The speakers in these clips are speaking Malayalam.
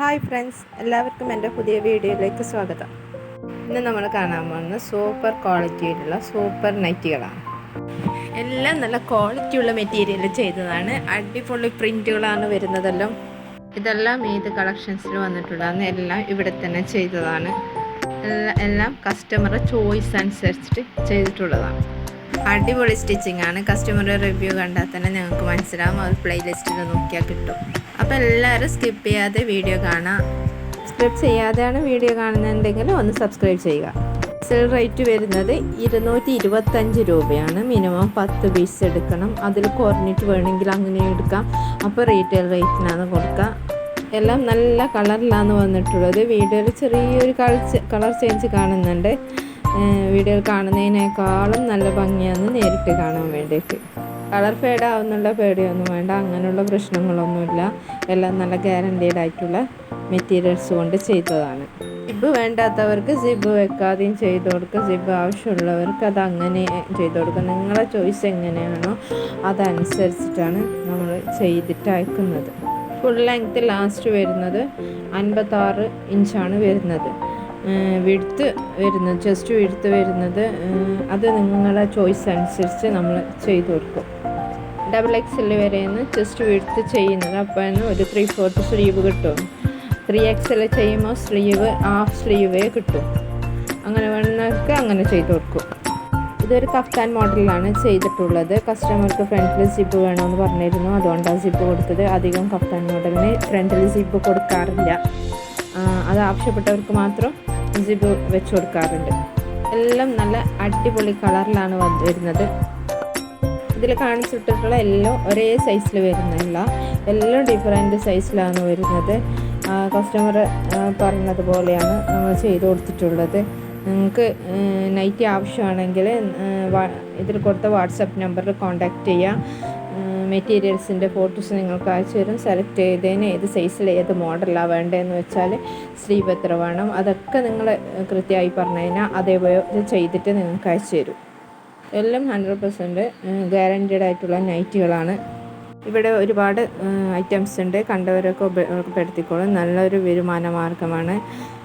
ഹായ് ഫ്രണ്ട്സ് എല്ലാവർക്കും എന്റെ പുതിയ വീഡിയോയിലേക്ക് സ്വാഗതം. ഇന്ന് നമ്മൾ കാണാൻ പോകുന്നത് സൂപ്പർ ക്വാളിറ്റിയിലുള്ള സൂപ്പർ നൈറ്റികളാണ്. എല്ലാം നല്ല ക്വാളിറ്റി ഉള്ള മെറ്റീരിയൽ ചെയ്തതാണ്. അടിപൊളി പ്രിന്റുകളാണ് വരുന്നതെല്ലാം. ഇതെല്ലാം ഏത് കളക്ഷൻസിൽ വന്നിട്ടുള്ളതാണ് എല്ലാം ഇവിടെ തന്നെ ചെയ്തതാണ്. എല്ലാം കസ്റ്റമറുടെ ചോയ്സ് അനുസരിച്ചിട്ട് ചെയ്തിട്ടുള്ളതാണ്. അടിപൊളി സ്റ്റിച്ചിങ് ആണ്. കസ്റ്റമർ റിവ്യൂ കണ്ടാൽ തന്നെ ഞങ്ങൾക്ക് മനസ്സിലാവും. അത് പ്ലേലിസ്റ്റിൽ നോക്കിയാൽ കിട്ടും. അപ്പോൾ എല്ലാവരും സ്കിപ്പ് ചെയ്യാതെ വീഡിയോ കാണാം. സബ്സ്ക്രൈബ് ചെയ്യാതെയാണ് വീഡിയോ കാണുന്നുണ്ടെങ്കിൽ ഒന്ന് സബ്സ്ക്രൈബ് ചെയ്യുക. സെൽ റേറ്റ് വരുന്നത് ഇരുന്നൂറ്റി ഇരുപത്തഞ്ച് രൂപയാണ്. മിനിമം പത്ത് പീസ് എടുക്കണം. അതിൽ കുറഞ്ഞിട്ട് വേണമെങ്കിൽ അങ്ങനെ എടുക്കാം. അപ്പോൾ റീറ്റെയിൽ റേറ്റിനാണ് കൊടുക്കുക. എല്ലാം നല്ല കളറിലാണ് വന്നിട്ടുള്ളത്. വീഡിയോയിൽ ചെറിയൊരു കളർ ചേഞ്ച് കാണുന്നുണ്ട്. വീഡിയോയിൽ കാണുന്നതിനേക്കാളും നല്ല ഭംഗിയാണ് നേരിട്ട് കാണാൻ വേണ്ടിയിട്ട്. കളർ ഫേഡ് ആവുന്നുള്ള പേടിയൊന്നും വേണ്ട അങ്ങനെയുള്ള പ്രശ്നങ്ങളൊന്നുമില്ല. എല്ലാം നല്ല ഗ്യാരണ്ടീഡ് ആയിട്ടുള്ള മെറ്റീരിയൽസ് കൊണ്ട് ചെയ്തതാണ്. സിബ് വേണ്ടാത്തവർക്ക് സിബ് വെക്കാതെയും ചെയ്ത് കൊടുക്കുക. സിബ് ആവശ്യമുള്ളവർക്ക് അത് അങ്ങനെ ചെയ്ത് കൊടുക്കുക. നിങ്ങളെ ചോയ്സ് എങ്ങനെയാണോ അതനുസരിച്ചിട്ടാണ് നമ്മൾ ചെയ്തിട്ട് അയക്കുന്നത് ഫുൾ ലെങ്ത്ത് ലാസ്റ്റ് വരുന്നത് അൻപത്താറ് ഇഞ്ചാണ് വരുന്നത്. വിടുത്ത് വരുന്നത് ജസ്റ്റ് വിടുത്ത് വരുന്നത് അത് നിങ്ങളുടെ ചോയ്സ് അനുസരിച്ച് നമ്മൾ ചെയ്തു കൊടുക്കും. ഡബിൾ എക്സ് എൽ വരെയാണ് ജസ്റ്റ് വിടുത്ത് ചെയ്യുന്നത്. അപ്പോൾ ഒരു ത്രീ ഫോർത്ത് സ്ലീവ് കിട്ടും. ത്രീ എക്സ് എൽ ചെയ്യുമ്പോൾ സ്ലീവ് ഹാഫ് സ്ലീവേ കിട്ടും. അങ്ങനെ വേണമെന്നൊക്കെ അങ്ങനെ ചെയ്ത് കൊടുക്കും. ഇതൊരു കഫ്താൻ മോഡലിലാണ് ചെയ്തിട്ടുള്ളത്. കസ്റ്റമർക്ക് ഫ്രണ്ടിൽ സിപ്പ് വേണമെന്ന് പറഞ്ഞിരുന്നു. അതുകൊണ്ടാണ് സിപ്പ് കൊടുത്തത്. അധികം കഫ്താൻ മോഡലിന് ഫ്രണ്ടിൽ സിപ്പ് കൊടുക്കാറില്ല. അത് ആവശ്യപ്പെട്ടവർക്ക് മാത്രം സിബ് വെച്ച് കൊടുക്കാറുണ്ട്. എല്ലാം നല്ല അടിപൊളി കളറിലാണ് വരുന്നത്. ഇതിൽ കാണിച്ചിട്ടുള്ള എല്ലാം ഒരേ സൈസിൽ വരുന്നില്ല എല്ലാം ഡിഫറെന്റ് സൈസിലാണ് വരുന്നത്. കസ്റ്റമർ പറഞ്ഞതുപോലെയാണ് നമ്മൾ ചെയ്ത് കൊടുത്തിട്ടുള്ളത്. നിങ്ങൾക്ക് നൈറ്റി ആവശ്യമാണെങ്കിൽ ഇതിൽ കൊടുത്ത വാട്സപ്പ് നമ്പറിൽ കോൺടാക്റ്റ് ചെയ്യാം. മെറ്റീരിയൽസിന്റെ ഫോട്ടോസ് നിങ്ങൾക്ക് അയച്ചു തരും. സെലക്ട് ചെയ്തതിന് ഏത് സൈസിൽ ഏത് മോഡലാണ് വേണ്ടതെന്ന് വെച്ചാൽ സ്ലീവ് എത്ര വേണം അതൊക്കെ നിങ്ങൾ കൃത്യമായി പറഞ്ഞു കഴിഞ്ഞാൽ അതേപോലെ ചെയ്തിട്ട് നിങ്ങൾക്ക് അയച്ചു തരും. എല്ലാം ഹൺഡ്രഡ് പെർസെന്റ് ഗ്യാരന്റീഡ് ആയിട്ടുള്ള നൈറ്റുകളാണ്. ഇവിടെ ഒരുപാട് ഐറ്റംസ് ഉണ്ട്. കണ്ടവരൊക്കെ ഉപയോഗപ്പെടുത്തിക്കോളും. നല്ലൊരു വരുമാന മാർഗമാണ്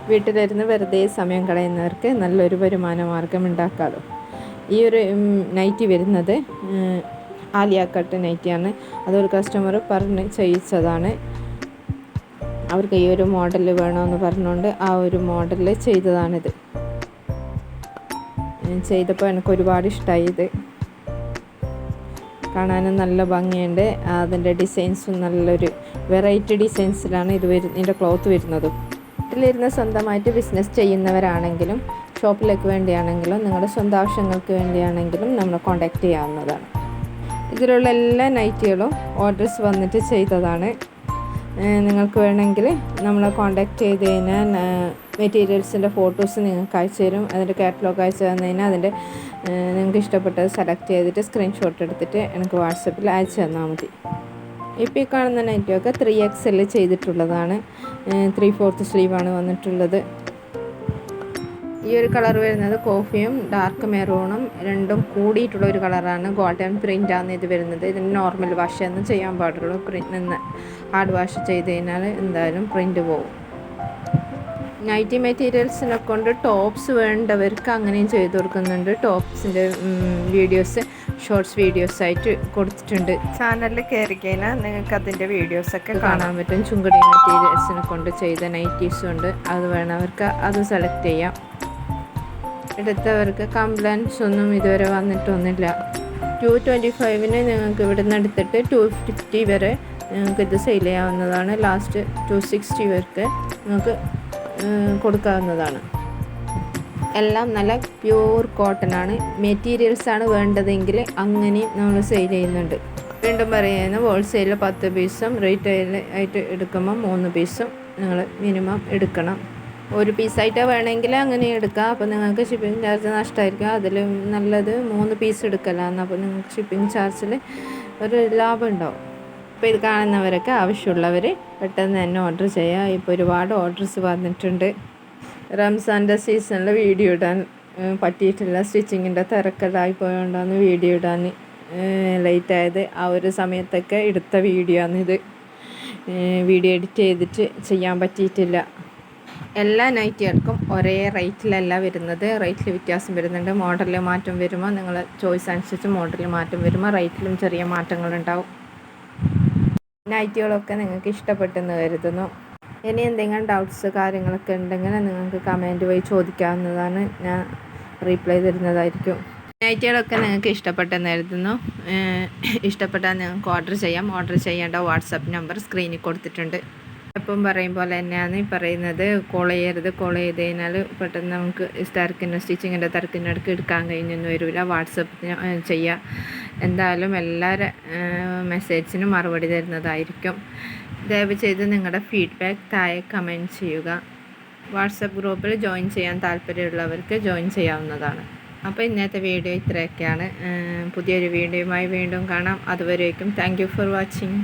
വീട്ടിലിരുന്ന് വെറുതെ സമയം കളയുന്നവർക്ക് നല്ലൊരു വരുമാന മാർഗം ഉണ്ടാക്കാമല്ലോ ഈ ഒരു നൈറ്റി വരുന്നത് ആലിയാക്കട്ട് ആലിയ നൈറ്റിയാണ് അതൊരു കസ്റ്റമർ പറഞ്ഞ് ചെയ്യിച്ചതാണ്. അവർക്ക് ഈ ഒരു മോഡൽ വേണമെന്ന് പറഞ്ഞുകൊണ്ട് ആ ഒരു മോഡൽ ചെയ്തതാണിത്. ചെയ്തപ്പോൾ എനിക്ക് ഒരുപാട് ഇഷ്ടമായി ഇത്. കാണാനും നല്ല ഭംഗിയുണ്ട്. അതിന്റെ ഡിസൈൻസും നല്ലൊരു വെറൈറ്റി ഡിസൈൻസിലാണ് ഇത് വരു ഇതിന്റെ ക്ലോത്ത് വരുന്നത്. വീട്ടിലിരുന്ന് സ്വന്തമായിട്ട് ബിസിനസ് ചെയ്യുന്നവരാണെങ്കിലും ഷോപ്പിലേക്ക് വേണ്ടിയാണെങ്കിലും നിങ്ങളുടെ സ്വന്തം ആവശ്യങ്ങൾക്ക് വേണ്ടിയാണെങ്കിലും നമ്മൾ കോൺടാക്റ്റ് ചെയ്യാവുന്നതാണ്. ഇതിലുള്ള എല്ലാ നൈറ്റുകളും ഓർഡേഴ്സ് വന്നിട്ട് ചെയ്തതാണ്. നിങ്ങൾക്ക് വേണമെങ്കിൽ നമ്മളെ കോണ്ടാക്ട് ചെയ്ത് കഴിഞ്ഞാൽ മെറ്റീരിയൽസിന്റെ ഫോട്ടോസ് നിങ്ങൾക്ക് അയച്ചു തരും. അതിന്റെ കാറ്റലോഗ് അയച്ചു തന്നു കഴിഞ്ഞാൽ അതിന്റെ നിങ്ങൾക്ക് ഇഷ്ടപ്പെട്ടത് സെലക്ട് ചെയ്തിട്ട് സ്ക്രീൻഷോട്ട് എടുത്തിട്ട് എനിക്ക് വാട്സപ്പിൽ അയച്ചു തന്നാൽ മതി. ഇപ്പോൾ ഈ കാണുന്ന നൈറ്റൊക്കെ ത്രീ എക്സ് എൽ ചെയ്തിട്ടുള്ളതാണ്. ത്രീ ഫോർത്ത് സ്ലീവാണ് വന്നിട്ടുള്ളത്. ഈ ഒരു കളർ വരുന്നത് കോഫിയും ഡാർക്ക് മെറൂണും രണ്ടും കൂടിയിട്ടുള്ള ഒരു കളറാണ്. ഗോൾഡൻ പ്രിന്റ് ആണ് ഇത് വരുന്നത്. ഇതിന് നോർമൽ വാഷ് ഒന്നും ചെയ്യാൻ പാടുള്ളൂ. പ്രിന്റ് ഹാർഡ് വാഷ് ചെയ്ത് കഴിഞ്ഞാൽ എന്തായാലും പ്രിന്റ് പോകും നൈറ്റി മെറ്റീരിയൽസിനെ കൊണ്ട് ടോപ്സ് വേണ്ടവർക്ക് അങ്ങനെയും ചെയ്തു കൊടുക്കുന്നുണ്ട്. ടോപ്സിന്റെ വീഡിയോസ് ഷോർട്സ് വീഡിയോസ് ആയിട്ട് കൊടുത്തിട്ടുണ്ട്. ചാനലിൽ കയറി കഴിഞ്ഞാൽ നിങ്ങൾക്ക് അതിന്റെ വീഡിയോസൊക്കെ കാണാൻ പറ്റും. ചുങ്കടി മെറ്റീരിയൽസിനെ കൊണ്ട് ചെയ്ത നൈറ്റീസും ഉണ്ട്. അത് വേണവർക്ക് അത് സെലക്ട് ചെയ്യാം. എടുത്തവർക്ക് കംപ്ലൈൻസ് ഒന്നും ഇതുവരെ വന്നിട്ടൊന്നുമില്ല. ടു ട്വന്റി ഫൈവിന് നിങ്ങൾക്ക് ഇവിടെ നിന്ന് എടുത്തിട്ട് ടു ഫിഫ്റ്റി വരെ നിങ്ങൾക്ക് ഇത് സെയിൽ ചെയ്യാവുന്നതാണ്. ലാസ്റ്റ് ടു സിക്സ്റ്റി വർക്ക് നിങ്ങൾക്ക് കൊടുക്കാവുന്നതാണ്. എല്ലാം നല്ല പ്യൂർ കോട്ടൺ ആണ്. മെറ്റീരിയൽസ് ആണ് വേണ്ടതെങ്കിൽ അങ്ങനെയും നമ്മൾ സെയിൽ ചെയ്യുന്നുണ്ട്. വീണ്ടും പറയുന്നത് ഹോൾസെയിൽ പത്ത് പീസും റീറ്റെയിൽ ആയിട്ട് എടുക്കുമ്പോൾ മൂന്ന് പീസും നിങ്ങൾ മിനിമം എടുക്കണം. ഒരു പീസായിട്ടാണ് വേണമെങ്കിൽ അങ്ങനെ എടുക്കാം. അപ്പോൾ നിങ്ങൾക്ക് ഷിപ്പിംഗ് ചാർജ് നഷ്ടമായിരിക്കും അതിൽ നല്ലത് മൂന്ന് പീസ് എടുക്കലാണ് അപ്പോൾ നിങ്ങൾക്ക് ഷിപ്പിംഗ് ചാർജിൽ ഒരു ലാഭം ഉണ്ടാവും. അപ്പോൾ ഇത് കാണുന്നവരൊക്കെ ആവശ്യമുള്ളവർ പെട്ടെന്ന് തന്നെ ഓർഡർ ചെയ്യുക ഇപ്പോൾ ഒരുപാട് ഓർഡേഴ്സ് വന്നിട്ടുണ്ട്. റംസാന്റെ സീസണിൽ വീഡിയോ ഇടാൻ പറ്റിയിട്ടില്ല. സ്റ്റിച്ചിങ്ങിന്റെ തിരക്കെല്ലായി പോയോണ്ടാണ് വീഡിയോ ഇടാൻ ലേറ്റ് ആയത്. ആ ഒരു സമയത്തൊക്കെ എടുത്ത വീഡിയോ ആണ് ഇത് വീഡിയോ എഡിറ്റ് ചെയ്തിട്ട് ചെയ്യാൻ പറ്റിയിട്ടില്ല. എല്ലാ നൈറ്റികൾക്കും ഒരേ റേറ്റിലല്ല വരുന്നത്. റേറ്റിൽ വ്യത്യാസം വരുന്നുണ്ട്. മോഡലിൽ മാറ്റം വരുമ്പോൾ നിങ്ങൾ ചോയ്സ് അനുസരിച്ച് മോഡലിൽ മാറ്റം വരുമ്പോൾ റേറ്റിലും ചെറിയ മാറ്റങ്ങളുണ്ടാവും. നൈറ്റികളൊക്കെ നിങ്ങൾക്ക് ഇഷ്ടപ്പെട്ടെന്ന് കരുതുന്നു. ഇനി എന്തെങ്കിലും ഡൗട്ട്സ് കാര്യങ്ങളൊക്കെ ഉണ്ടെങ്കിൽ നിങ്ങൾക്ക് കമന്റ് വഴി ചോദിക്കാവുന്നതാണ്. ഞാൻ റീപ്ലൈ തരുന്നതായിരിക്കും. നൈറ്റികളൊക്കെ നിങ്ങൾക്ക് ഇഷ്ടപ്പെട്ടെന്ന് കരുതുന്നു. ഇഷ്ടപ്പെട്ടാൽ നിങ്ങൾക്ക് ഓർഡർ ചെയ്യാം. ഓർഡർ ചെയ്യേണ്ട വാട്സപ്പ് നമ്പർ സ്ക്രീനിൽ കൊടുത്തിട്ടുണ്ട്. എപ്പം പറയും പോലെ തന്നെയാണ് പറയുന്നത്. കോൾ ചെയ്യരുത് കോൾ ചെയ്ത് കഴിഞ്ഞാൽ പെട്ടെന്ന് നമുക്ക് തിരക്കിന്റെ സ്റ്റിച്ചിങ്ങിന്റെ തിരക്കിനിടയ്ക്ക് എടുക്കാൻ കഴിഞ്ഞൊന്നും വരില്ല. വാട്സപ്പിന് ചെയ്യുക എന്തായാലും എല്ലാവരും മെസ്സേജിനും മറുപടി തരുന്നതായിരിക്കും. ദയവ് ചെയ്ത് നിങ്ങളുടെ ഫീഡ്ബാക്ക് താഴെ കമന്റ് ചെയ്യുക. വാട്സപ്പ് ഗ്രൂപ്പിൽ ജോയിൻ ചെയ്യാൻ താല്പര്യമുള്ളവർക്ക് ജോയിൻ ചെയ്യാവുന്നതാണ്. അപ്പോൾ ഇന്നത്തെ വീഡിയോ ഇത്രയൊക്കെയാണ്. പുതിയൊരു വീഡിയോയുമായി വീണ്ടും കാണാം. അതുവരേക്കും താങ്ക് ഫോർ വാച്ചിങ്.